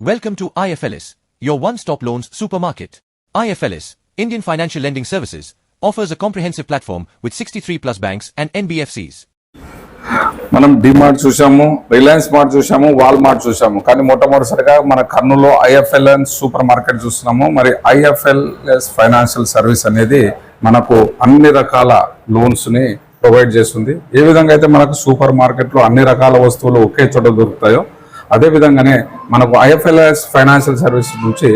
Welcome to IFLS, your one-stop loans supermarket. IFLS, Indian Financial Lending Services, offers a comprehensive platform with 63 plus banks and NBFCs. మనం డిమార్ట్ చూసాము Reliance mart చూసాము Walmart చూసాము కానీ మొట్టమొదటిసారిగా మన కర్నూలులో ఐఎఫ్ఎల్ఎన్ సూపర్ మార్కెట్ చూస్తున్నాము మరి ఐఎఫ్ఎల్ఎస్ ఫైనాన్షియల్ సర్వీస్ అనేది మనకు అన్ని రకాల లోన్స్ని ప్రొవైడ్ చేస్తుంది ఏ విధంగా అయితే మనకు సూపర్ మార్కెట్లో అన్ని రకాల వస్తువులు ఒకే చోట దొరుకుతాయో అదే విధంగానే మనకు ఐఎఫ్ఎల్ఎస్ ఫైనాన్షియల్ సర్వీస్ నుంచి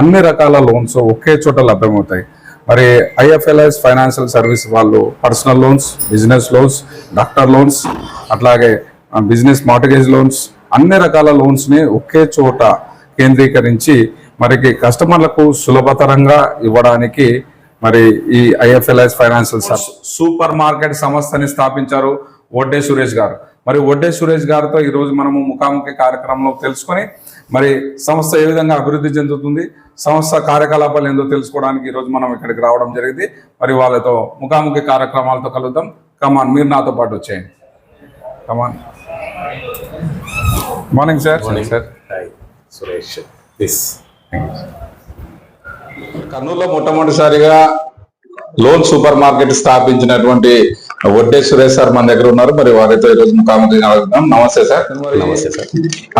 అన్ని రకాల లోన్స్ ఒకే చోట లభ్యమవుతాయి. మరి ఐఎఫ్ఎల్ఎస్ ఫైనాన్షియల్ సర్వీస్ వాళ్ళు personal loans business loans doctor loans అట్లాగే బిజినెస్ మార్టిగేజ్ లోన్స్ అన్ని రకాల లోన్స్ని ఒకే చోట కేంద్రీకరించి మరికి కస్టమర్లకు సులభతరంగా ఇవ్వడానికి మరి ఈ IFLS financial service super market సంస్థని స్థాపించారు ఒడ్డే సురేష్ గారు. మరి ఒడ్డే సురేష్ గారితో ఈ రోజు మనము ముఖాముఖి కార్యక్రమంలో తెలుసుకొని మరి సంస్థ ఏ విధంగా అభివృద్ధి చెందుతుంది సంస్థ కార్యకలాపాలు ఏందో తెలుసుకోవడానికి ఈ రోజు మనం ఇక్కడికి రావడం జరిగింది. మరి వాళ్ళతో ముఖాముఖి కార్యక్రమాలతో కలుద్దాం. కమాన్ మీరు నాతో పాటు వచ్చేయండి. Come on morning sir morning sir Suresh this కర్నూలులో మొట్టమొదటిసారిగా లోన్ సూపర్ మార్కెట్ స్థాపించినటువంటి వడ్డే సురేష్ సార్ మన దగ్గర ఉన్నారు. మరి వారితో ఈరోజు ముఖాముఖి కలుద్దాం నమస్తే సార్. నమస్తే సార్.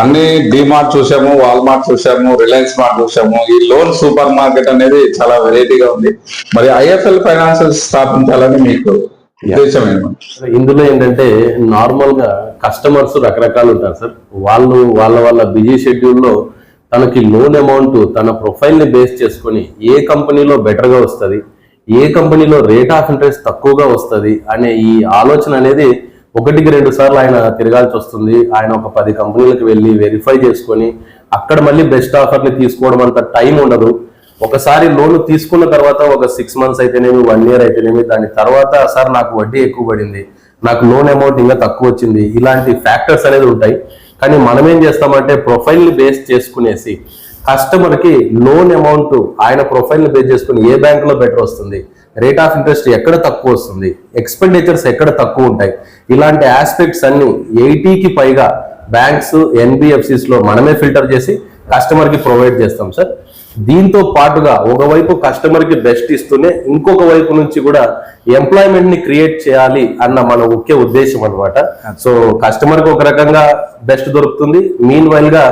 అన్ని డిమార్ట్ చూసాము వాల్మార్ట్ చూసాము రిలయన్స్ మార్ట్ చూసాము ఈ లోన్ సూపర్ మార్కెట్ అనేది చాలా వెరైటీగా ఉంది. మరి ఐఎఫ్ఎల్ ఫైనాన్షియల్ స్థాపించాలని మీకు ఇందులో ఏంటంటే నార్మల్గా కస్టమర్స్ రకరకాలు ఉంటారు సార్. వాళ్ళు వాళ్ళ వాళ్ళ బిజీ షెడ్యూల్లో తనకి లోన్ అమౌంట్ తన ప్రొఫైల్ని బేస్ చేసుకొని ఏ కంపెనీలో బెటర్గా వస్తుంది ఏ కంపెనీలో రేట్ ఆఫ్ ఇంట్రెస్ట్ తక్కువగా వస్తుంది అనే ఈ ఆలోచన అనేది ఒకటికి రెండు సార్లు ఆయన తిరగాల్సి వస్తుంది. ఆయన ఒక పది కంపెనీలకు వెళ్ళి వెరిఫై చేసుకొని అక్కడ మళ్ళీ బెస్ట్ ఆఫర్ని తీసుకోవడం అంత టైం ఉండదు. ఒకసారి లోన్ తీసుకున్న తర్వాత ఒక సిక్స్ మంత్స్ అయితేనేమి వన్ ఇయర్ అయితేనేమి దాని తర్వాత సార్ నాకు వడ్డీ ఎక్కువ పడింది. నాకు లోన్ అమౌంట్ ఇంకా తక్కువ వచ్చింది. ఇలాంటి ఫ్యాక్టర్స్ అనేది ఉంటాయి. కానీ మనం ఏం చేస్తామంటే ప్రొఫైల్ని బేస్ చేసుకునేసి కస్టమర్కి లోన్ అమౌంట్ ఆయన ప్రొఫైల్ని బేస్ చేసుకుని ఏ బ్యాంక్లో బెటర్ వస్తుంది? రేట్ ఆఫ్ ఇంట్రెస్ట్ ఎక్కడ తక్కువ వస్తుంది? ఎక్స్పెండిచర్స్ ఎక్కడ తక్కువ ఉంటాయి? ఇలాంటి ఆస్పెక్ట్స్ అన్ని ఎయిటీకి పైగా బ్యాంక్స్ ఎన్బిఎఫ్సిస్లో మనమే ఫిల్టర్ చేసి కస్టమర్కి ప్రొవైడ్ చేస్తాం సార్. దీంతో పాటుగా ఒకవైపు కస్టమర్కి బెస్ట్ ఇస్తూనే ఇంకొక వైపు నుంచి కూడా ఎంప్లాయ్మెంట్ని క్రియేట్ చేయాలి అన్న మన ముఖ్య ఉద్దేశం అనమాట సో కస్టమర్కి ఒక రకంగా బెస్ట్ దొరుకుతుంది. మీన్ వైల్గా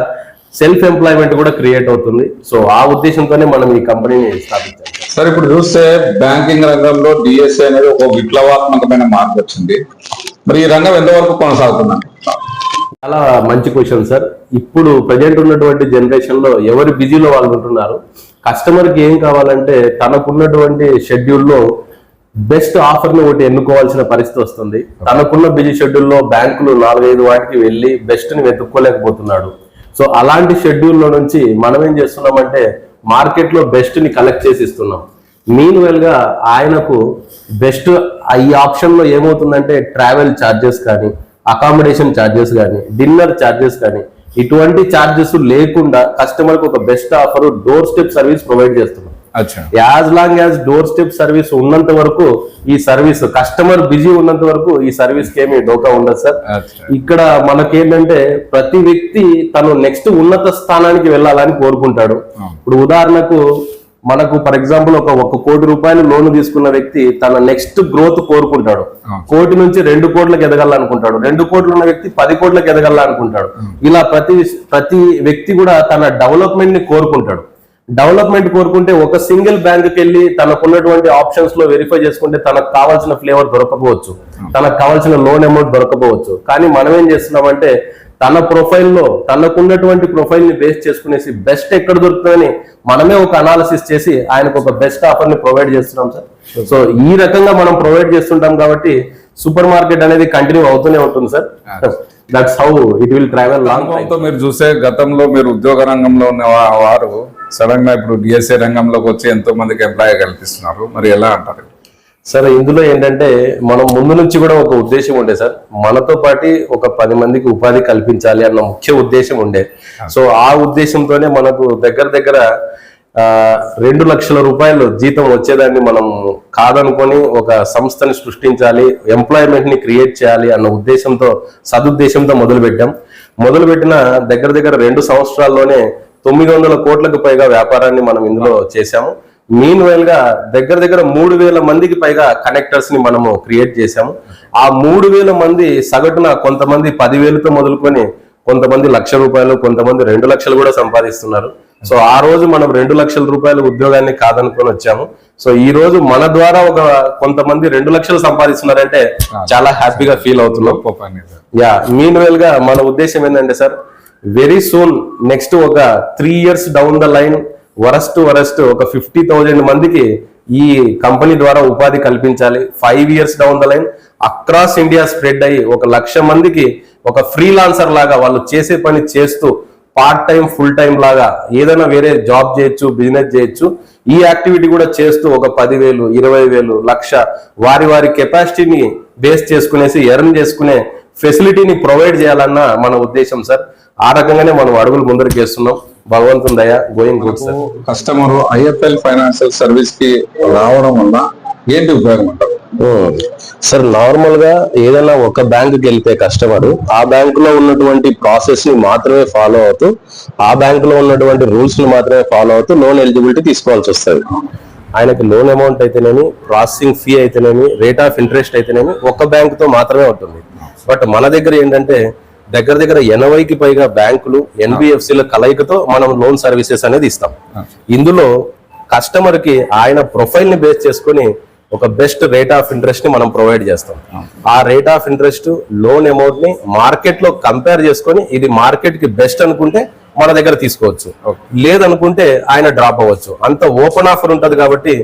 సెల్ఫ్ ఎంప్లాయ్మెంట్ కూడా క్రియేట్ అవుతుంది. సో ఆ ఉద్దేశంతోనే మనం ఈ కంపెనీని స్థాపించాం. సార్. ఇప్పుడు చూస్తే బ్యాంకింగ్ రంగంలో డిఎస్ఏ అనేది ఒక విప్లవాత్మకమైన మార్పు వచ్చింది. మరి ఈ రంగం ఎంతవరకు కొనసాగుతుందండి? చాలా మంచి క్వశ్చన్ సార్. ఇప్పుడు ప్రజెంట్ ఉన్నటువంటి జనరేషన్లో ఎవరు బిజీలో వాళ్ళు ఉంటున్నారు కస్టమర్కి ఏం కావాలంటే తనకున్నటువంటి షెడ్యూల్లో బెస్ట్ ఆఫర్ని ఒకటి ఎన్నుకోవాల్సిన పరిస్థితి వస్తుంది. తనకున్న బిజీ షెడ్యూల్లో బ్యాంకులు నాలుగైదు వాటికి వెళ్ళి బెస్ట్ని వెతుక్కోలేకపోతున్నాడు. సో అలాంటి షెడ్యూల్లో నుంచి మనం ఏం చేస్తున్నామంటే మార్కెట్లో బెస్ట్ని కలెక్ట్ చేసి ఇస్తున్నాం. మీన్ వెల్గా ఆయనకు బెస్ట్ ఈ ఆప్షన్లో ఏమవుతుందంటే ట్రావెల్ ఛార్జెస్ కానీ అకామిడేషన్ ఛార్జెస్ కానీ డిన్నర్ ఛార్జెస్ కానీ ఇటువంటి ఛార్జెస్ లేకుండా కస్టమర్కి ఒక best offer door step service provide చేస్తున్నాం. As long as door step service ఉన్నంత వరకు ఈ సర్వీస్ కస్టమర్ బిజీ ఉన్నంత వరకు ఈ సర్వీస్కి ఏమి డోకా ఉండదు సార్. ఇక్కడ మనకేంటంటే ప్రతి వ్యక్తి తను నెక్స్ట్ ఉన్నత స్థానానికి వెళ్ళాలని కోరుకుంటాడు. ఇప్పుడు ఉదాహరణకు మనకు ఫర్ ఎగ్జాంపుల్ ఒక ఒక కోటి రూపాయలు లోన్ తీసుకున్న వ్యక్తి తన నెక్స్ట్ గ్రోత్ కోరుకుంటాడు. కోటి నుంచి రెండు కోట్లకు ఎదగాలనుకుంటాడు. రెండు కోట్లు ఉన్న వ్యక్తి పది కోట్లకు ఎదగాలనుకుంటాడు. ఇలా ప్రతి ప్రతి వ్యక్తి కూడా తన డెవలప్మెంట్ని కోరుకుంటాడు. డెవలప్మెంట్ కోరుకుంటే ఒక సింగిల్ బ్యాంకుకి వెళ్ళి తనకున్నటువంటి ఆప్షన్స్లో వెరిఫై చేసుకుంటే తనకు కావాల్సిన ఫ్లేవర్ దొరకపోవచ్చు. తనకు కావాల్సిన లోన్ అమౌంట్ దొరకపోవచ్చు. కానీ మనం ఏం చేస్తున్నామంటే తన ప్రొఫైల్లో తనకున్నటువంటి ప్రొఫైల్ని బేస్ చేసుకునేసి బెస్ట్ ఎక్కడ దొరుకుతుందని మనమే ఒక అనాలిసిస్ చేసి ఆయనకు ఒక బెస్ట్ ఆఫర్ని ప్రొవైడ్ చేస్తున్నాం సార్. సో ఈ రకంగా మనం ప్రొవైడ్ చేస్తుంటాం కాబట్టి సూపర్ మార్కెట్ అనేది కంటిన్యూ అవుతూనే ఉంటుంది sir. That's how it will travel long మీరు చూసే గతంలో మీరు ఉద్యోగ రంగంలో ఉన్న వారు సడన్గా ఇప్పుడు డిఎస్ఏ రంగంలోకి వచ్చి ఎంతో మందికి ఎంప్లాయ్ కల్పిస్తున్నారు. మరి ఎలా అంటారు? సార్ ఇందులో ఏంటంటే మనం ముందు నుంచి కూడా ఒక ఉద్దేశం ఉండే సార్. మనతో పాటి ఒక పది మందికి ఉపాధి కల్పించాలి అన్న ముఖ్య ఉద్దేశం ఉండే. సో ఆ ఉద్దేశంతోనే మనకు దగ్గర దగ్గర రెండు లక్షల రూపాయలు జీతం వచ్చేదాన్ని మనం కాదనుకొని ఒక సంస్థని సృష్టించాలి ఎంప్లాయ్మెంట్ని క్రియేట్ చేయాలి అన్న ఉద్దేశంతో సదుద్దేశంతో మొదలుపెట్టాం. మొదలుపెట్టిన దగ్గర దగ్గర రెండు సంవత్సరాల్లోనే తొమ్మిది వందల కోట్లకు పైగా వ్యాపారాన్ని మనం ఇందులో చేశాము. మీన్ వైల్గా దగ్గర దగ్గర మూడు వేల మందికి పైగా కనెక్టర్స్ని మనము క్రియేట్ చేశాము. ఆ మూడు వేల మంది సగటున కొంతమంది పదివేలతో మొదలుకొని కొంతమంది లక్ష రూపాయలు కొంతమంది రెండు లక్షలు కూడా సంపాదిస్తున్నారు. సో ఆ రోజు మనం రెండు లక్షల రూపాయల ఉద్యోగాన్ని కాదనుకొని వచ్చాము. సో ఈ రోజు మన ద్వారా ఒక కొంతమంది రెండు లక్షలు సంపాదిస్తున్నారంటే చాలా హ్యాపీగా ఫీల్ అవుతున్నాం. యా మీన్ వెల్గా మన ఉద్దేశం ఏంటంటే సార్ వెరీ సూన్ నెక్స్ట్ ఒక three years down the line worst worst ఒక ఫిఫ్టీ థౌజండ్ మందికి ఈ కంపెనీ ద్వారా ఉపాధి కల్పించాలి. Five years down the line across India spread అయ్యి ఒక లక్ష మందికి ఒక ఫ్రీలాన్సర్ లాగా వాళ్ళు చేసే పని చేస్తూ పార్ట్ టైం ఫుల్ టైం లాగా ఏదైనా వేరే జాబ్ చేయొచ్చు బిజినెస్ చేయొచ్చు ఈ యాక్టివిటీ కూడా చేస్తూ ఒక పదివేలు ఇరవై వేలు లక్ష వారి వారి కెపాసిటీని బేస్ చేసుకునేసి ఎర్న్ చేసుకునే ఫెసిలిటీని ప్రొవైడ్ చేయాలన్న మన ఉద్దేశం సార్ ఆ రకంగానే మనం అడుగులు ముందరికి వేస్తున్నాం. భగవంతుని దయ గోయింగ్ కస్టమర్ ఐఎఫ్ఎల్ ఫైనాన్షియల్ సర్వీస్కి రావడం వల్ల ఏంటి ఉపయోగం అంటారు సార్ నార్మల్గా ఏదైనా ఒక బ్యాంక్కి వెళ్తే కస్టమర్ ఆ బ్యాంక్లో ఉన్నటువంటి ప్రాసెస్ని మాత్రమే ఫాలో అవుతూ ఆ బ్యాంక్లో ఉన్నటువంటి రూల్స్ని మాత్రమే ఫాలో అవుతూ లోన్ ఎలిజిబిలిటీ తీసుకోవాల్సి వస్తుంది. ఆయనకి లోన్ అమౌంట్ అయితేనేమి ప్రాసెసింగ్ ఫీ అయితేనేమి రేట్ ఆఫ్ ఇంట్రెస్ట్ అయితేనేమి ఒక బ్యాంక్తో మాత్రమే ఉంటుంది. బట్ మన దగ్గర ఏంటంటే దగ్గర దగ్గర ఎనభైకి పైగా బ్యాంకులు ఎన్బిఎఫ్సిల కలయికతో మనం లోన్ సర్వీసెస్ అనేది ఇస్తాం. ఇందులో కస్టమర్కి ఆయన ప్రొఫైల్ని బేస్ చేసుకొని ఒక బెస్ట్ రేట్ ఆఫ్ ఇంట్రెస్ట్ని మనం ప్రొవైడ్ చేస్తాం. ఆ రేట్ ఆఫ్ ఇంట్రెస్ట్ లోన్ అమౌంట్ని మార్కెట్లో కంపేర్ చేసుకొని ఇది మార్కెట్కి బెస్ట్ అనుకుంటే మన దగ్గర తీసుకోవచ్చు. లేదనుకుంటే ఆయన డ్రాప్ అవ్వచ్చు. అంత ఓపెన్ ఆఫర్ ఉంటది కాబట్టి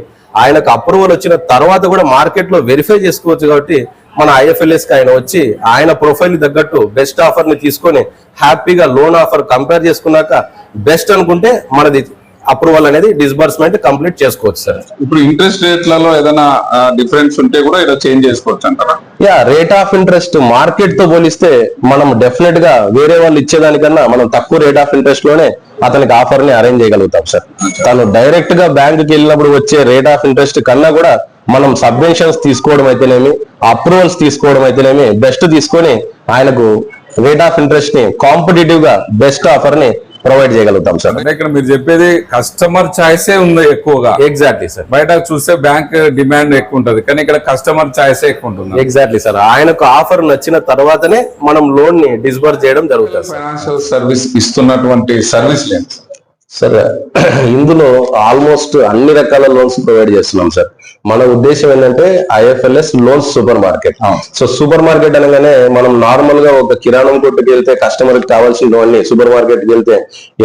ఆయనకు అప్రూవల్ వచ్చిన తర్వాత కూడా మార్కెట్లో వెరిఫై చేసుకోవచ్చు కాబట్టి మన ఐఎఫ్ఎల్ఎస్కి ఆయన వచ్చి ఆయన ప్రొఫైల్ తగ్గట్టు బెస్ట్ ఆఫర్ని తీసుకొని హ్యాపీగా లోన్ ఆఫర్ కంపేర్ చేసుకున్నాక బెస్ట్ అనుకుంటే మనది అప్రూవల్ అనేది డిస్బర్స్మెంట్ కంప్లీట్ చేసుకోవచ్చు సార్. ఇప్పుడు ఇంట్రెస్ట్ రేట్లలో ఏదైనా డిఫరెన్స్ ఉంటే కూడా ఇలా చేంజ్ చేసుకోవచ్చు అంటారా? యా రేట్ ఆఫ్ ఇంట్రెస్ట్ మార్కెట్తో పోలిస్తే మనం డెఫినెట్గా వేరే వాళ్ళు ఇచ్చేదానికన్నా మనం తక్కువ రేట్ ఆఫ్ ఇంట్రెస్ట్లోనే అతనికి ఆఫర్ని అరేంజ్ చేయగలుగుతాం సార్. తను డైరెక్ట్గా బ్యాంక్కి వెళ్ళినప్పుడు వచ్చే రేట్ ఆఫ్ ఇంట్రెస్ట్ కన్నా కూడా మనం సబ్వెన్షన్స్ తీసుకోవడం అయితేనేమి అప్రూవల్స్ తీసుకోవడం అయితేనేమి బెస్ట్ తీసుకొని ఆయనకు రేట్ ఆఫ్ ఇంట్రెస్ట్ని కాంపిటేటివ్గా బెస్ట్ ఆఫర్ని ప్రొవైడ్ చేయగలుగుతాం సార్. ఇక్కడ మీరు చెప్పేది కస్టమర్ చాయిసే ఉంది ఎక్కువగా. ఎగ్జాక్ట్లీ సార్ బయట చూస్తే బ్యాంక్ డిమాండ్ ఎక్కువ ఉంటది కానీ ఇక్కడ కస్టమర్ చాయిసే ఎక్కువ ఉంటుంది? ఎగ్జాక్ట్లీ సార్ ఆయనకు ఆఫర్ నచ్చిన తర్వాతనే మనం లోన్ని డిస్బర్స్ చేయడం జరుగుతుంది ఫైనాన్షియల్ సర్వీస్ ఇస్తున్నటువంటి సర్వీస్ లేదు సార్ ఇందులో ఆల్మోస్ట్ అన్ని రకాల లోన్స్ ప్రొవైడ్ చేస్తున్నాం సార్ మన ఉద్దేశం ఏంటంటే IFLS loans super market. So super market అనగానే మనం నార్మల్గా ఒక కిరాణం కొట్టుకి వెళ్తే కస్టమర్కి కావాల్సినవన్నీ సూపర్ మార్కెట్కి వెళ్తే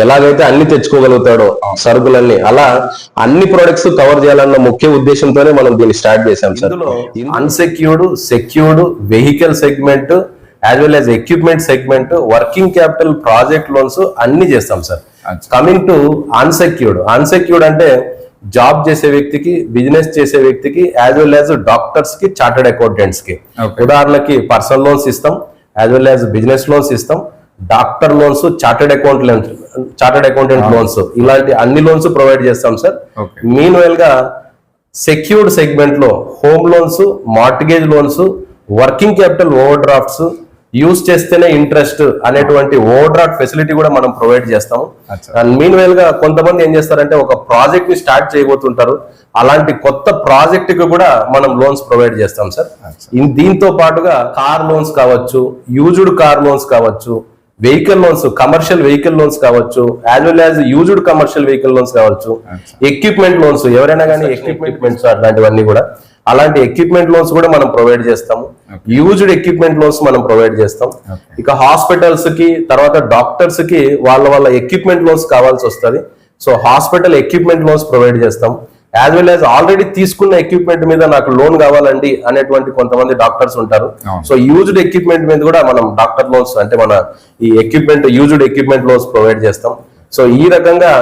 ఎలాగైతే అన్ని తెచ్చుకోగలుగుతాడో సరుకులన్నీ అలా అన్ని ప్రొడక్ట్స్ కవర్ చేయాలన్న ముఖ్య ఉద్దేశంతోనే మనం దీన్ని స్టార్ట్ చేశాం sir unsecured secured vehicle segment as well as equipment segment working capital project loans అన్ని చేస్తాం sir. Coming to unsecured unsecured అంటే జాబ్ చేసే వ్యక్తికి బిజినెస్ చేసే వ్యక్తికి యాజ్ వెల్ యాజ్ డాక్టర్స్కి చార్టెడ్ అకౌంటెంట్స్కి. ఉదాహరణకి పర్సనల్ లోన్స్ ఇస్తాం as well as business loans ఇస్తాం doctor loans chartered account chartered accountant loans ఇలాంటి అన్ని లోన్స్ ప్రొవైడ్ చేస్తాం సార్. మీన్ వైల్గా సెక్యూర్డ్ సెగ్మెంట్లో home loans mortgage loans working capital over drafts use చేస్తేనే ఇంట్రెస్ట్ అనేటువంటి ఓవర్ డ్రాఫ్ట్ ఫెసిలిటీ కూడా మనం ప్రొవైడ్ చేస్తాం అచ్చా. అండ్ మీన్ వైల్గా కొంతమంది ఏం చేస్తారంటే ఒక ప్రాజెక్ట్ని స్టార్ట్ చేయబోతుంటారు. అలాంటి కొత్త ప్రాజెక్ట్కి కూడా మనం లోన్స్ ప్రొవైడ్ చేస్తాం సార్. దీంతో పాటుగా కార్ లోన్స్ కావచ్చు యూజ్డ్ కార్ లోన్స్ కావచ్చు vehicle loans commercial vehicle loans కావచ్చు as well as used commercial vehicle loans కావచ్చు. ఎక్విప్మెంట్ లోన్స్ ఎవరైనా కానీ ఎక్విప్మెంట్స్ అట్లాంటివన్నీ కూడా అలాంటి ఎక్విప్మెంట్ లోన్స్ కూడా మనం ప్రొవైడ్ చేస్తాము. యూజ్డ్ ఎక్విప్మెంట్ లోన్స్ మనం ప్రొవైడ్ చేస్తాం. ఇక హాస్పిటల్స్కి తర్వాత డాక్టర్స్కి వాళ్ళ వాళ్ళ ఎక్విప్మెంట్ లోన్స్ కావాల్సి వస్తుంది. So hospital equipment loans provide చేస్తాం. యాజ్ వెల్ యాజ్ ఆల్రెడీ తీసుకున్న ఎక్విప్మెంట్ మీద నాకు లోన్ కావాలండి అనేటువంటి కొంతమంది డాక్టర్స్ ఉంటారు. సో యూజ్డ్ ఎక్విప్మెంట్ మీద కూడా మనం డాక్టర్ లోన్స్ అంటే మన ఈ equipment used equipment loans provide చేస్తాం. సో ఈ రకంగా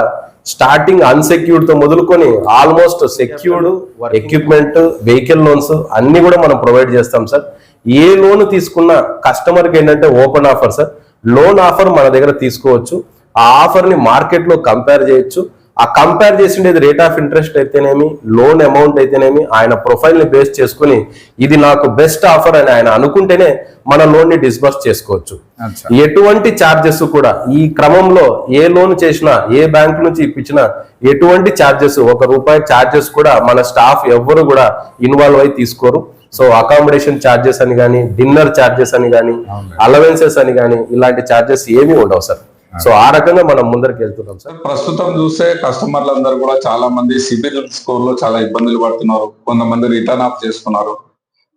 స్టార్టింగ్ అన్సెక్యూర్డ్తో మొదలుకొని almost secured equipment vehicle loans అన్ని కూడా మనం ప్రొవైడ్ చేస్తాం సార్. ఏ లోన్ తీసుకున్న కస్టమర్కి ఏంటంటే open offer sir. Loan offer మన దగ్గర తీసుకోవచ్చు. ఆ ఆఫర్ని మార్కెట్లో కంపేర్ చేయొచ్చు. ఆ కంపేర్ చేసిండేది రేట్ ఆఫ్ ఇంట్రెస్ట్ అయితేనేమి లోన్ అమౌంట్ అయితేనేమి ఆయన ప్రొఫైల్ని బేస్ చేసుకుని ఇది నాకు బెస్ట్ ఆఫర్ అని ఆయన అనుకుంటేనే మన లోన్ని డిస్బర్స్ చేసుకోవచ్చు. ఎటువంటి ఛార్జెస్ కూడా ఈ క్రమంలో ఏ లోన్ చేసినా ఏ బ్యాంక్ నుంచి ఇప్పించినా ఎటువంటి ఛార్జెస్ ఒక రూపాయి ఛార్జెస్ కూడా మన స్టాఫ్ ఎవ్వరు కూడా ఇన్వాల్వ్ అయి తీసుకోరు. సో అకామిడేషన్ ఛార్జెస్ అని కానీ డిన్నర్ ఛార్జెస్ అని కానీ అలవెన్సెస్ అని కానీ ఇలాంటి ఛార్జెస్ ఏమీ ఉండవు సార్. సో ఆ రకంగా మనం ముందరికి వెళ్తున్నాం సార్. ప్రస్తుతం చూస్తే కస్టమర్లు అందరూ కూడా చాలా మంది సిబిల్ స్కోర్లో చాలా ఇబ్బందులు పడుతున్నారు. కొంతమంది రిటర్న్ ఆఫ్ చేసుకున్నారు.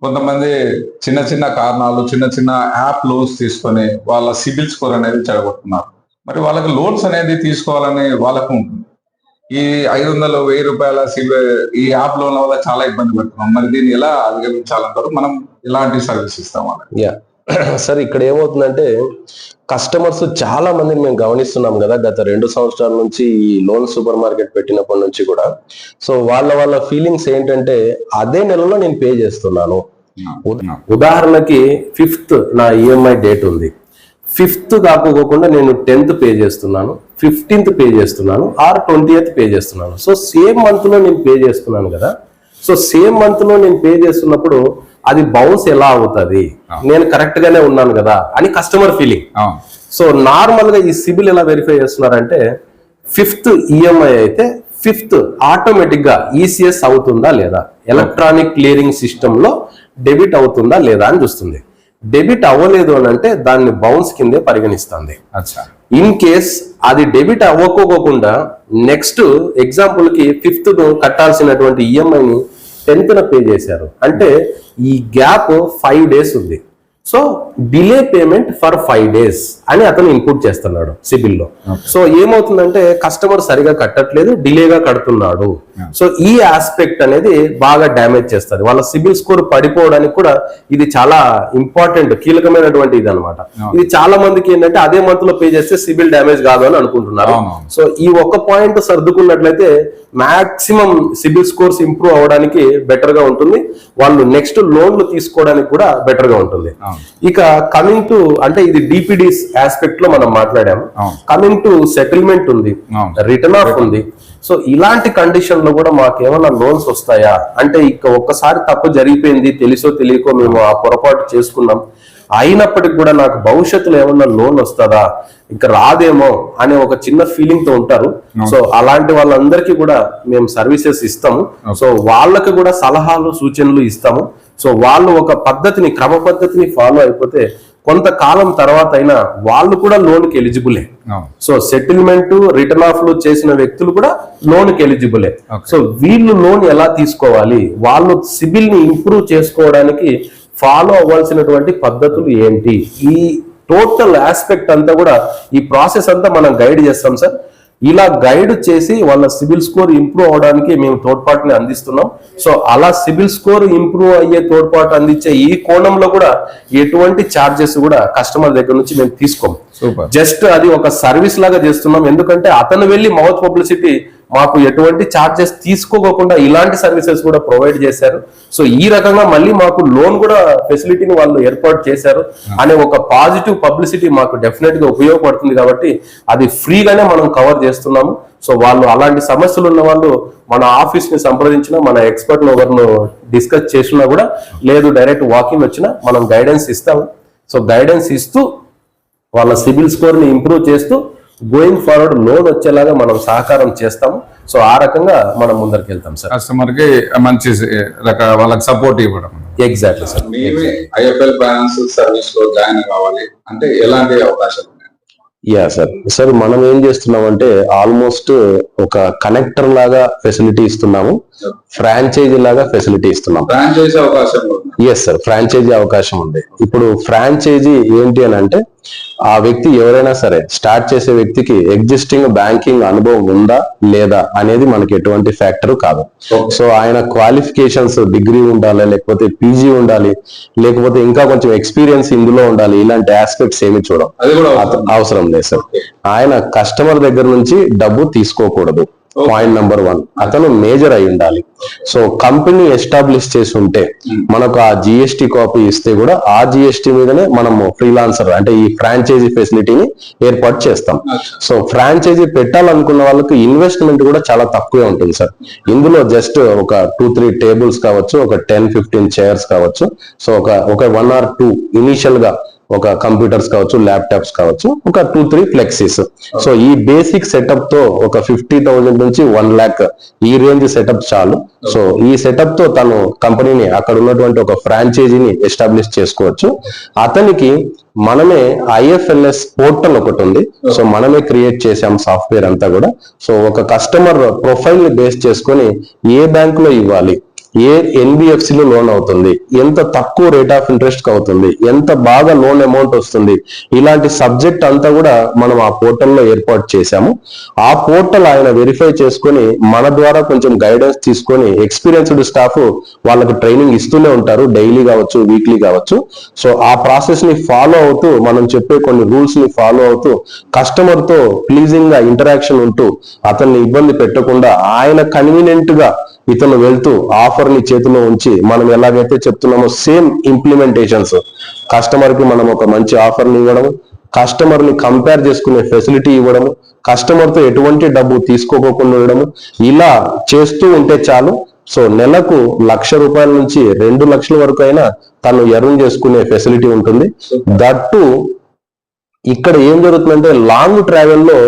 కొంతమంది చిన్న చిన్న కారణాలు చిన్న చిన్న యాప్ లోన్స్ తీసుకొని వాళ్ళ సిబిల్ స్కోర్ అనేది చెడగొట్టున్నారు మరి వాళ్ళకి లోన్స్ అనేది తీసుకోవాలని వాళ్ళకు ఉంటుంది. ఈ ఐదు వందలు వెయ్యి రూపాయల సిబిల్ ఈ యాప్ లోన్ల వల్ల చాలా ఇబ్బంది పడుతున్నాం. మరి దీన్ని ఎలా అధిగమించాలంటారు? మనం ఎలాంటి సర్వీస్ ఇస్తాం వాళ్ళకి? సార్ ఇక్కడ ఏమవుతుందంటే కస్టమర్స్ చాలా మందిని మేము గమనిస్తున్నాం కదా గత రెండు సంవత్సరాల నుంచి ఈ లోన్ సూపర్ మార్కెట్ పెట్టినప్పటి నుంచి కూడా. సో వాళ్ళ వాళ్ళ ఫీలింగ్స్ ఏంటంటే అదే నెలలో నేను పే చేస్తున్నాను. ఉద- ఉదాహరణకి ఫిఫ్త్ నా ఈఎంఐ డేట్ ఉంది. ఫిఫ్త్ కాకోకుండా నేను టెన్త్ పే చేస్తున్నాను ఫిఫ్టీన్త్ పే చేస్తున్నాను ఆర్ ట్వంటీ పే చేస్తున్నాను. సో సేమ్ మంత్లో నేను పే చేస్తున్నాను కదా. సో సేమ్ మంత్లో నేను పే చేస్తున్నప్పుడు అది బౌన్స్ ఎలా అవుతుంది? నేను కరెక్ట్ గానే ఉన్నాను కదా అని కస్టమర్ ఫీలింగ్ సో నార్మల్గా ఈ సిబిల్ ఎలా వెరిఫై చేస్తున్నారంటే ఫిఫ్త్ ఈఎంఐ అయితే ఫిఫ్త్ ఆటోమేటిక్గా ఈసీఎస్ అవుతుందా లేదా? ఎలక్ట్రానిక్ క్లియరింగ్ సిస్టమ్లో డెబిట్ అవుతుందా లేదా అని చూస్తుంది. డెబిట్ అవ్వలేదు అని అంటే దాన్ని బౌన్స్ కిందే పరిగణిస్తుంది. ఇన్ కేస్ అది డెబిట్ అవ్వకోకుండా నెక్స్ట్ ఎగ్జాంపుల్కి ఫిఫ్త్ కట్టాల్సినటువంటి E ఈఎంఐని టెన్త్ పే చేశారు. అంటే ఈ గ్యాప్ ఫైవ్ డేస్ ఉంది. So delay payment for five days అని అతను ఇన్పుట్ చేస్తున్నాడు సిబిల్లో సో ఏమవుతుందంటే కస్టమర్ సరిగా కట్టట్లేదు డిలేగా కడుతున్నాడు. సో ఈ ఆస్పెక్ట్ అనేది బాగా డ్యామేజ్ చేస్తుంది. వాళ్ళ సిబిల్ స్కోర్ పడిపోవడానికి కూడా ఇది చాలా ఇంపార్టెంట్ కీలకమైనటువంటి ఇది అనమాట ఇది చాలా మందికి ఏంటంటే అదే మంత్లో పే చేస్తే సిబిల్ డ్యామేజ్ కాదు అని అనుకుంటున్నారు. సో ఈ ఒక్క పాయింట్ సర్దుకున్నట్లయితే మాక్సిమం సిబిల్ స్కోర్స్ ఇంప్రూవ్ అవడానికి బెటర్గా ఉంటుంది. వాళ్ళు నెక్స్ట్ లోన్లు తీసుకోవడానికి కూడా బెటర్గా ఉంటుంది. ఇక కమింగ్ టు అంటే ఇది డిపిడిస్ ఆస్పెక్ట్లో మనం మాట్లాడాము. కమింగ్ టు సెటిల్మెంట్ ఉంది. రిటర్న్ ఆఫ్ ఉంది. సో ఇలాంటి కండిషన్లో కూడా మాకు ఏమైనా లోన్స్ వస్తాయా? అంటే ఇక ఒక్కసారి తప్పు జరిగిపోయింది తెలుసో తెలియకో మేము ఆ పొరపాటు చేసుకున్నాం. అయినప్పటికి కూడా నాకు భవిష్యత్తులో ఏమన్నా లోన్ వస్తుందా? ఇంకా రాదేమో అనే ఒక చిన్న ఫీలింగ్తో ఉంటారు. సో అలాంటి వాళ్ళందరికీ కూడా మేము సర్వీసెస్ ఇస్తాము. సో వాళ్ళకి కూడా సలహాలు సూచనలు ఇస్తాము. సో వాళ్ళు ఒక పద్ధతిని క్రమ పద్ధతిని ఫాలో అయిపోతే కొంతకాలం తర్వాత అయినా వాళ్ళు కూడా లోన్కి ఎలిజిబులే. సో సెటిల్మెంట్ రిటర్న్ ఆఫ్లో చేసిన వ్యక్తులు కూడా లోన్కి ఎలిజిబులే. సో వీళ్ళు లోన్ ఎలా తీసుకోవాలి? వాళ్ళు సిబిల్ని ఇంప్రూవ్ చేసుకోవడానికి ఫాలో అవ్వాల్సినటువంటి పద్ధతులు ఏంటి? ఈ టోటల్ ఆస్పెక్ట్ అంతా కూడా ఈ ప్రాసెస్ అంతా మనం గైడ్ చేస్తాం సార్. ఇలా గైడ్ చేసి వాళ్ళ సిబిల్ స్కోర్ ఇంప్రూవ్ అవడానికి మేము తోడ్పాటుని అందిస్తున్నాం. సో అలా సిబిల్ స్కోర్ ఇంప్రూవ్ అయ్యే తోడ్పాటు అందించే ఈ కోణంలో కూడా ఎటువంటి ఛార్జెస్ కూడా కస్టమర్ దగ్గర నుంచి మేము సూపర్. జస్ట్ అది ఒక సర్వీస్ లాగా చేస్తున్నాం. ఎందుకంటే అతను వెళ్ళి మౌత్ పబ్లిసిటీ మాకు ఎటువంటి ఛార్జెస్ తీసుకోకుండా ఇలాంటి సర్వీసెస్ కూడా ప్రొవైడ్ చేశారు. సో ఈ రకంగా మళ్ళీ మాకు లోన్ కూడా ఫెసిలిటీని వాళ్ళు ఏర్పాటు చేశారు. అనే ఒక పాజిటివ్ పబ్లిసిటీ మాకు డెఫినెట్గా ఉపయోగపడుతుంది కాబట్టి అది ఫ్రీగానే మనం కవర్ చేస్తున్నాము. సో వాళ్ళు అలాంటి సమస్యలు ఉన్న వాళ్ళు మన ఆఫీస్ని సంప్రదించినా మన ఎక్స్పర్ట్ ఒకరిను డిస్కస్ చేసినా కూడా లేదు డైరెక్ట్ వాకింగ్ వచ్చినా మనం గైడెన్స్ ఇస్తాము. సో గైడెన్స్ ఇస్తూ వాళ్ళ సిబిల్ స్కోర్ని ఇంప్రూవ్ చేస్తూ గోయింగ్ ఫార్వర్డ్ లోన్ వచ్చేలాగా మనం సహకారం చేస్తాము సో ఆ రకంగా మనం ముందరికి వెళ్తాం సార్. కస్టమర్కి మంచి రక వాళ్ళకి సపోర్ట్ ఇవ్వడం. ఎగ్జాక్ట్లీ సార్ మేమే ఐఎఫ్ఎల్ ఫైనాన్స్ సర్వీస్లో జాయిన్ కావాలి అంటే ఎలాంటి అవకాశాలు యా సార్ సార్ మనం ఏం చేస్తున్నాం అంటే ఆల్మోస్ట్ ఒక కనెక్టర్ లాగా ఫెసిలిటీ ఇస్తున్నాము. ఫ్రాంచైజీ లాగా ఫెసిలిటీ ఇస్తున్నాం. ఫ్రాంచైజీ అవకాశం. ఎస్ సార్ ఫ్రాంచైజీ అవకాశం ఉంది ఇప్పుడు ఫ్రాంచైజీ ఏంటి అని అంటే ఆ వ్యక్తి ఎవరైనా సరే స్టార్ట్ చేసే వ్యక్తికి ఎగ్జిస్టింగ్ బ్యాంకింగ్ అనుభవం ఉందా లేదా అనేది మనకి ఎటువంటి ఫ్యాక్టర్ కాదు. సో ఆయన క్వాలిఫికేషన్స్ డిగ్రీ ఉండాలి లేకపోతే పీజీ ఉండాలి లేకపోతే ఇంకా కొంచెం ఎక్స్పీరియన్స్ ఇందులో ఉండాలి ఇలాంటి ఆస్పెక్ట్స్ ఏమి చూడం అది కూడా అత- అవసరం. లేదు సార్. ఆయన కస్టమర్ దగ్గర నుంచి డబ్బు తీసుకోకూడదు పాయింట్ నెంబర్ వన్ అతను మేజర్ అయి ఉండాలి. సో కంపెనీ ఎస్టాబ్లిష్ చేసి ఉంటే మనకు ఆ జిఎస్టి కాపీ ఇస్తే కూడా ఆ జిఎస్టి మీదనే మనము ఫ్రీలాన్సర్ అంటే ఈ ఫ్రాంచైజీ ఫెసిలిటీని ఏర్పాటు చేస్తాం. సో ఫ్రాంచైజీ పెట్టాలనుకున్న వాళ్ళకి ఇన్వెస్ట్మెంట్ కూడా చాలా తక్కువే ఉంటుంది సార్ ఇందులో జస్ట్ ఒక టూ త్రీ టేబుల్స్ కావచ్చు ఒక టెన్ ఫిఫ్టీన్ చైర్స్ కావచ్చు. సో ఒక ఒక వన్ ఆర్ టూ ఇనీషియల్గా ఒక కంప్యూటర్స్ కావచ్చు ల్యాప్టాప్స్ కావచ్చు ఒక టూ త్రీ ఫ్లెక్సీస్ సో ఈ బేసిక్ సెటప్తో ఒక ఫిఫ్టీ థౌజండ్ నుంచి వన్ ల్యాక్ ఈ రేంజ్ సెటప్ చాలు. సో ఈ సెటప్తో తను కంపెనీని అక్కడ ఉన్నటువంటి ఒక ఫ్రాంచైజీని ఎస్టాబ్లిష్ చేసుకోవచ్చు. అతనికి మనమే ఐఎఫ్ఎల్ఎస్ పోర్టల్ ఒకటి ఉంది. సో మనమే క్రియేట్ చేసాం సాఫ్ట్వేర్ అంతా కూడా. సో ఒక కస్టమర్ ప్రొఫైల్ని బేస్ చేసుకొని ఏ బ్యాంక్లో ఇవ్వాలి? ఏ ఎన్బిఎఫ్సిలో లోన్ అవుతుంది? ఎంత తక్కువ రేట్ ఆఫ్ ఇంట్రెస్ట్ అవుతుంది ఎంత బాగా లోన్ అమౌంట్ వస్తుంది? ఇలాంటి సబ్జెక్ట్ అంతా కూడా మనం ఆ పోర్టల్లో ఏర్పాటు చేశాము. ఆ పోర్టల్ ఆయన వెరిఫై చేసుకొని మన ద్వారా కొంచెం గైడెన్స్ తీసుకొని ఎక్స్పీరియన్స్డ్ స్టాఫ్ వాళ్ళకి ట్రైనింగ్ ఇస్తూనే ఉంటారు. డైలీ కావచ్చు వీక్లీ కావచ్చు. సో ఆ ప్రాసెస్ని ఫాలో అవుతూ మనం చెప్పే కొన్ని రూల్స్ని ఫాలో అవుతూ కస్టమర్తో ప్లీజింగ్గా ఇంటరాక్షన్ ఉంటూ అతన్ని ఇబ్బంది పెట్టకుండా ఆయన కన్వీనియంట్గా ఇతను వెళ్తూ ఆఫర్ని చేతిలో ఉంచి మనం ఎలాగైతే చెప్తున్నామో సేమ్ ఇంప్లిమెంటేషన్స్ కస్టమర్కి మనం ఒక మంచి ఆఫర్ని ఇవ్వడం కస్టమర్ని కంపేర్ చేసుకునే ఫెసిలిటీ ఇవ్వడము కస్టమర్తో ఎటువంటి డబ్బు తీసుకోకుండా ఉండడము ఇలా చేస్తూ ఉంటే చాలు. సో నెలకు లక్ష రూపాయల నుంచి రెండు లక్షల వరకు అయినా తను ఎర్న్ చేసుకునే ఫెసిలిటీ ఉంటుంది. దట్టు ఇక్కడ ఏం జరుగుతుందంటే లాంగ్ ట్రావెల్లో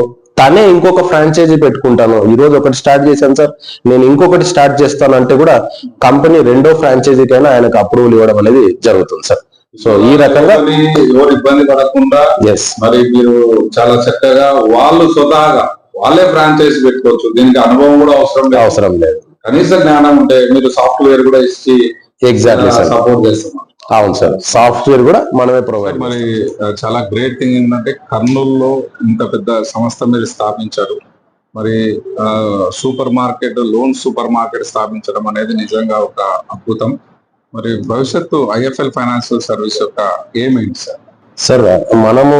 తనే ఇంకొక ఫ్రాంచైజీ పెట్టుకుంటాను. ఈ రోజు ఒకటి స్టార్ట్ చేశాను సార్. నేను ఇంకొకటి స్టార్ట్ చేస్తాను అంటే కూడా కంపెనీ రెండో ఫ్రాంచైజీకైనా ఆయనకు అప్రూవల్ ఇవ్వడం అనేది జరుగుతుంది సార్. సో ఈ రకంగా ఎవరి ఎవరు ఇబ్బంది పడకుండా ఎస్ మరి మీరు చాలా చక్కగా వాళ్ళు స్వతహాగా వాళ్ళే ఫ్రాంచైజ్ పెట్టుకోవచ్చు. దీనికి అనుభవం కూడా అవసరం లేదు. అవసరం లేదు. కనీస జ్ఞానం ఉంటే మీరు సాఫ్ట్వేర్ కూడా ఇచ్చి ఎగ్జాక్ట్లీ సపోర్ట్ చేస్తున్నారు. అవును సార్. సాఫ్ట్వేర్ కూడా మనమే ప్రొవైడ్ మరి చాలా గ్రేట్ థింగ్ ఏంటంటే కర్నూలులో ఇంత పెద్ద సంస్థ మీరు స్థాపించారు. మరి super market loan super market స్థాపించడం అనేది నిజంగా ఒక అద్భుతం. మరి భవిష్యత్తు ఐఎఫ్ఎల్ ఫైనాన్షియల్ సర్వీస్ యొక్క ఏం ఏంటి సార్? సార్ మనము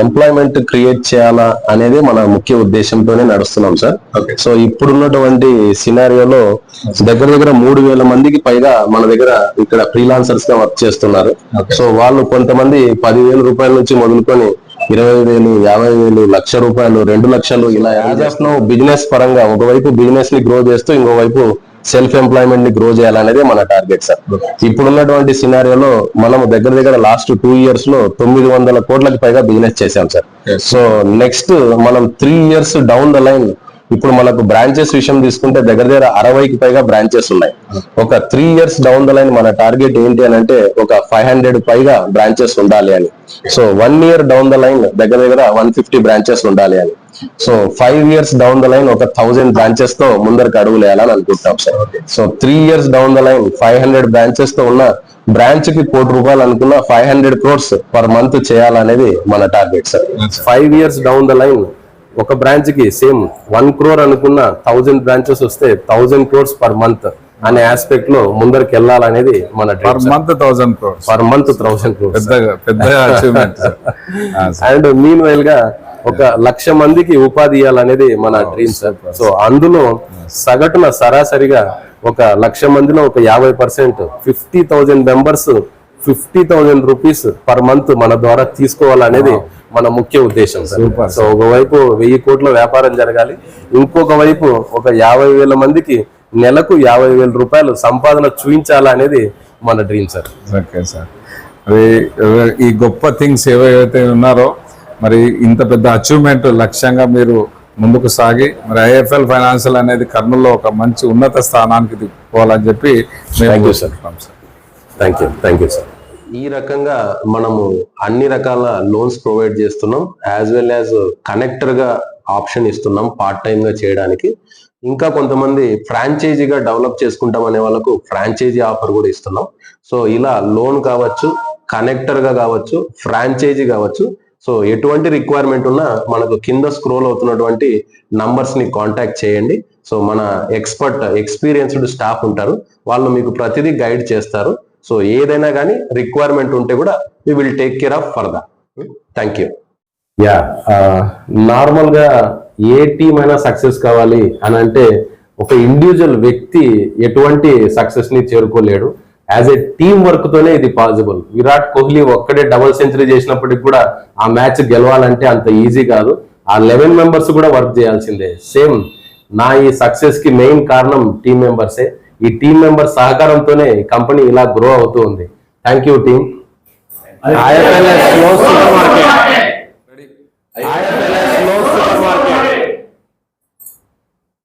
ఎంప్లాయ్మెంట్ క్రియేట్ చేయాలా అనేది మన ముఖ్య ఉద్దేశంతోనే నడుస్తున్నాం సార్ సో ఇప్పుడున్నటువంటి సినారియోలో దగ్గర దగ్గర మూడు వేల మందికి పైగా మన దగ్గర ఇక్కడ ఫ్రీలాన్సర్స్గా వర్క్ చేస్తున్నారు. సో వాళ్ళు కొంతమంది పదివేల రూపాయల నుంచి మొదలుకొని ఇరవై వేలు యాభై వేలు లక్ష రూపాయలు రెండు లక్షలు ఇలా యాజ్ ఆఫ్ నో బిజినెస్ పరంగా ఒకవైపు బిజినెస్ని గ్రో చేస్తూ ఇంకోవైపు సెల్ఫ్ ఎంప్లాయ్మెంట్ని గ్రో చేయాలనేదే మన టార్గెట్ సార్ ఇప్పుడున్నటువంటి సినారియోలో మనం దగ్గర దగ్గర లాస్ట్ టూ ఇయర్స్లో తొమ్మిది వందల కోట్లకి పైగా బిజినెస్ చేశాం సార్. సో నెక్స్ట్ మనం three years down the line ఇప్పుడు మనకు బ్రాంచెస్ విషయం తీసుకుంటే దగ్గర దగ్గర అరవైకి పైగా బ్రాంచెస్ ఉన్నాయి. ఒక three years down the line మన టార్గెట్ ఏంటి అని అంటే ఒక ఫైవ్ హండ్రెడ్ పైగా బ్రాంచెస్ ఉండాలి అని. So one year down the line దగ్గర దగ్గర వన్ ఫిఫ్టీ బ్రాంచెస్ ఉండాలి అని. So five years down the line ఒక థౌజండ్ బ్రాంచెస్తో ముందరికి అడుగులు వేయాలని అనుకుంటాం sir so three years down the line five hundred బ్రాంచెస్తో ఉన్న బ్రాంచ్కి కోటి రూపాయలు అనుకున్న five hundred crores per month చేయాలనేది మన target sir five years down the line ఒక బ్రాంచ్కి సేమ్ వన్ క్రోర్ అనుకున్న థౌజండ్ బ్రాంచెస్ వస్తే థౌజండ్ క్రోర్స్ పర్ మంత్ అనే ఆస్పెక్ట్లో ముందరికి వెళ్ళాలనేది మన per month thousand crores per month thousand crores పెద్ద పెద్ద అండ్ మీన్ వైల్గా ఒక లక్ష మందికి ఉపాధి ఇవ్వాలనేది మన డ్రీమ్ సార్ సో అందులో సగటున సరాసరిగా ఒక లక్ష మందిలో ఒక యాభై percent fifty thousand members fifty thousand rupees per month మన ద్వారా తీసుకోవాలనేది మన ముఖ్య ఉద్దేశం సార్ సో ఒకవైపు వెయ్యి కోట్ల వ్యాపారం జరగాలి ఇంకొక వైపు ఒక యాభై వేల మందికి నెలకు యాభై వేల రూపాయలు సంపాదన చూపించాలనేది మన డ్రీమ్ సార్ ఓకే సార్ ఈ గొప్ప థింగ్స్ ఏవైతే ఉన్నారో మరి ఇంత పెద్ద అచీవ్మెంట్ లక్ష్యంగా మీరు ముందుకు సాగి మరి ఐఎఫ్ఎల్ ఫైనాన్షియల్ అనేది కర్నూలులో ఒక మంచి ఉన్నత స్థానానికి పోవాలని చెప్పి మేము sir thank you thank you sir ఈ రకంగా మనము అన్ని రకాల లోన్స్ ప్రొవైడ్ చేస్తున్నాం యాజ్ వెల్ యాజ్ కనెక్టర్గా ఆప్షన్ ఇస్తున్నాం పార్ట్ టైం గా చేయడానికి. ఇంకా కొంతమంది ఫ్రాంచైజీగా డెవలప్ చేసుకుంటాం అనే వాళ్ళకు ఫ్రాంచైజీ ఆఫర్ కూడా ఇస్తున్నాం. సో ఇలా లోన్ కావచ్చు కనెక్టర్గా కావచ్చు ఫ్రాంచైజీ కావచ్చు సో ఎటువంటి రిక్వైర్మెంట్ ఉన్నా మనకు కింద స్క్రోల్ అవుతున్నటువంటి నంబర్స్ని కాంటాక్ట్ చేయండి. సో మన ఎక్స్పర్ట్ ఎక్స్పీరియన్స్డ్ స్టాఫ్ ఉంటారు. వాళ్ళు మీకు ప్రతిదీ గైడ్ చేస్తారు. సో ఏదైనా కానీ రిక్వైర్మెంట్ ఉంటే కూడా we will take care of for thank you yeah నార్మల్గా ఏ టీం అయినా సక్సెస్ కావాలి అని అంటే ఒక ఇండివిజువల్ వ్యక్తి ఎటువంటి సక్సెస్ని చేరుకోలేడు. యాజ్ ఎ టీమ్ వర్క్ తోనే ఇది పాసిబుల్ విరాట్ కోహ్లీ ఒక్కడే డబుల్ సెంచరీ చేసినప్పటికి కూడా ఆ మ్యాచ్ గెలవాలంటే అంత ఈజీ కాదు. ఆ లెవెన్ మెంబర్స్ కూడా వర్క్ చేయాల్సిందే. సేమ్ నా ఈ సక్సెస్కి మెయిన్ కారణం టీం మెంబర్సే ఈ టీం మెంబర్స్ సహకారంతోనే కంపెనీ ఇలా గ్రో అవుతూ ఉంది. Thank you team ఐఎఫ్ఎల్ఎస్